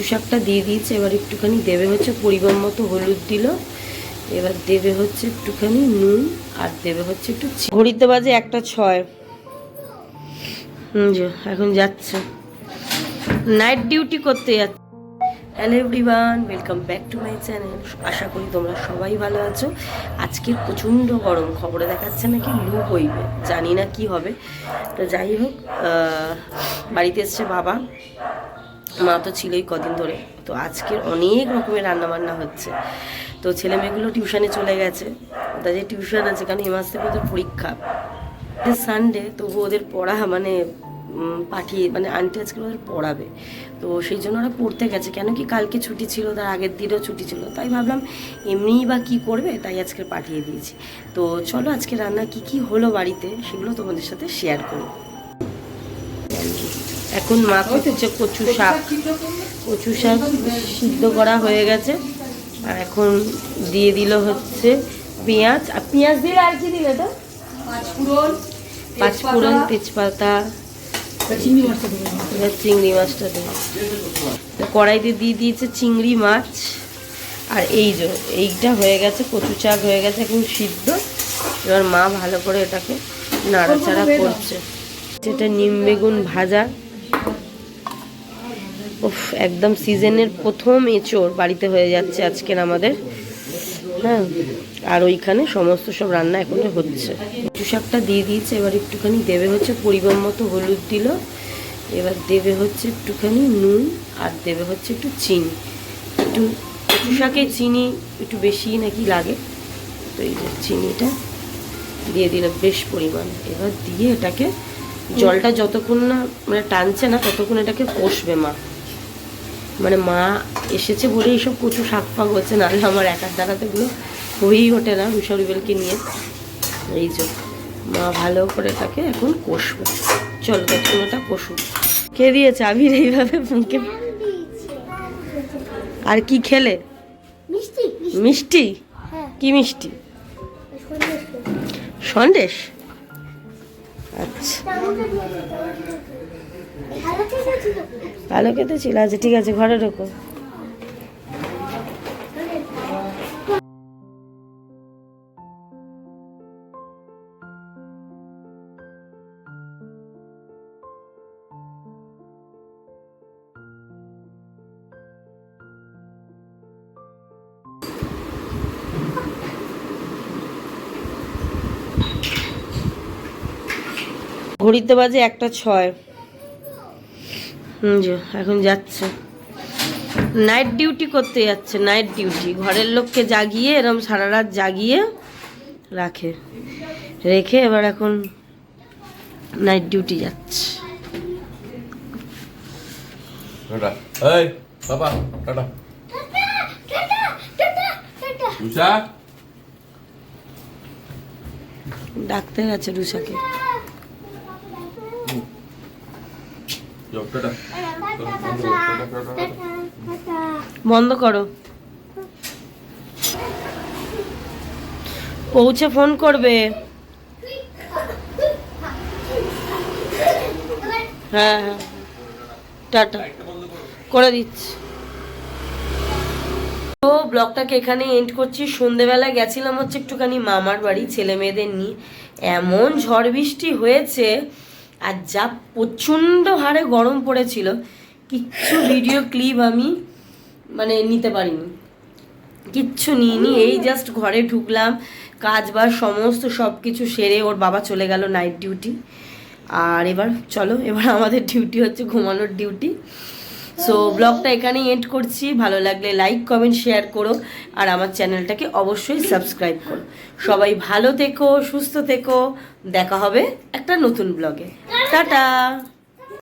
কচু শাকটা দিয়ে দিয়েছে, এবার একটুখানি দেবে হচ্ছে পরিমাণ মতো হলুদ দিল। এবার দেবে হচ্ছে একটুখানি নুন আর দেবে হচ্ছে একটু ঘড়িতে বাজে একটা ছয়। এখন যাচ্ছে। নাইট ডিউটি করতে যাচ্ছে। Hello everyone welcome back to my channel আশা করি তোমরা সবাই ভালো আছো। আজকে প্রচণ্ড গরম, খবরে দেখাচ্ছে নাকি লু হইবে জানি না কি হবে। তো যাই হোক বাড়িতে এসছে বাবা। মা তো ছিলই কদিন ধরে। তো আজকের অনেক রকমের রান্নাবান্না হচ্ছে। তো ছেলে মেয়েগুলো টিউশনে চলে গেছে। তাদের টিউশন আছে, কারণ এই থেকে ওদের পরীক্ষা। সানডে তবু ওদের পড়া মানে পাঠিয়ে মানে আন্টি আজকে ওদের পড়াবে। তো সেই জন্য ওরা পড়তে গেছে। কেন কি কালকে ছুটি ছিল, তার আগের দিনও ছুটি ছিল। তাই ভাবলাম এমনিই বা কি করবে? তাই আজকে পাঠিয়ে দিয়েছি। তো চলো আজকে রান্না কি কি হলো বাড়িতে, সেগুলো তোমাদের সাথে শেয়ার করি এখন মা হচ্ছে কচু শাক। কচু শাক সিদ্ধ করা হয়ে গেছে। আর এখন দিয়ে দিল হচ্ছে পেঁয়াজ। আর পেঁয়াজ দিলে আর কি দিলে তো? পাঁচফোড়ন তেজপাতা। চিংড়ি মাছটা দেবো। এবার চিংড়ি মাছটা দেবো। তো কড়াইতে দিয়ে দিয়েছে চিংড়ি মাছ। আর এই যে এইটা হয়ে গেছে কচু শাক হয়ে গেছে এখন সিদ্ধ। এবার মা ভালো করে এটাকে নাড়াচাড়া করছে। যেটা নিম বেগুন ভাজা। উফ, একদম সিজনের প্রথম এঁচড় বাড়িতে হয়ে যাচ্ছে আজকের আমাদের। হ্যাঁ আর ওইখানে সমস্ত সব রান্না এখনও হচ্ছে। কচু শাকটা দিয়ে দিয়েছে, এবার একটুখানি দেবে হচ্ছে পরিমাণ মতো হলুদ দিল। এবার দেবে হচ্ছে একটুখানি নুন আর দেবে হচ্ছে একটু চিনি। একটু কচু শাকে চিনি একটু বেশি নাকি লাগে। তো এই যে চিনিটা দিয়ে দিলাম বেশ পরিমাণ। এবার দিয়ে এটাকে জলটা যতক্ষণ না মানে টানছে না ততক্ষণ এটাকে কষবে মা। মানে মা এসেছে বলেই সব কচু শাক ফাক হচ্ছে নাহলে আমার একার দ্বারাতে এগুলো হয়েই ওঠে না রুষারিবেলকে নিয়ে। এই যে মা ভালো করে এটাকে এখন কষবে। চল দেখুন ওটা কষুক। কে দিয়েছে? আবির এইভাবে মুখে আর কি খেলে? মিষ্টি মিষ্টি। হ্যাঁ। কি মিষ্টি? সন্দেশ? ভালো কেটেছিল ছিল। ছিল। আচ্ছা ঠিক আছে ঘরে ঢোকো। ঘড়িতে বাজে একটা ছয়। যে এখন যাচ্ছে। নাইট ডিউটি করতে যাচ্ছে নাইট ডিউটি ঘরের লোককে জাগিয়ে এরম সারা রাত জাগিয়ে রাখে। রেখে এবার এখন নাইট ডিউটি যাচ্ছে। বাবা টাটা। ডাকতে গেছে রুষাকে যাও টাটা বন্ধ করো। পৌঁছে ফোন করবে। হ্যাঁ হ্যাঁ। টাটা। করে দিচ্ছি। তো ব্লগটাকে এখানে এন্ড করছি। সন্ধেবেলায় গেছিলাম হচ্ছে একটুখানি মামার বাড়ি ছেলে মেয়েদের নিয়ে। এমন ঝড় বৃষ্টি হয়েছে আর যা প্রচণ্ড হারে গরম পড়েছিল, কিচ্ছু ভিডিও ক্লিপ আমি মানে নিতে পারিনি। কিচ্ছু নিইনি, এই জাস্ট ঘরে ঢুকলাম কাজ বাজ সমস্ত সব কিছু সেরে ওর বাবা চলে গেল নাইট ডিউটি আর এবার চলো, এবার আমাদের ডিউটি হচ্ছে ঘুমানোর ডিউটি সো ব্লগটা এখানেই এন্ড করছি। ভালো লাগলে লাইক কমেন্ট শেয়ার করো। আর আমার চ্যানেলটাকে অবশ্যই সাবস্ক্রাইব করো। সবাই ভালো থেকো, সুস্থ থেকো। দেখা হবে একটা নতুন ব্লগে টাটা!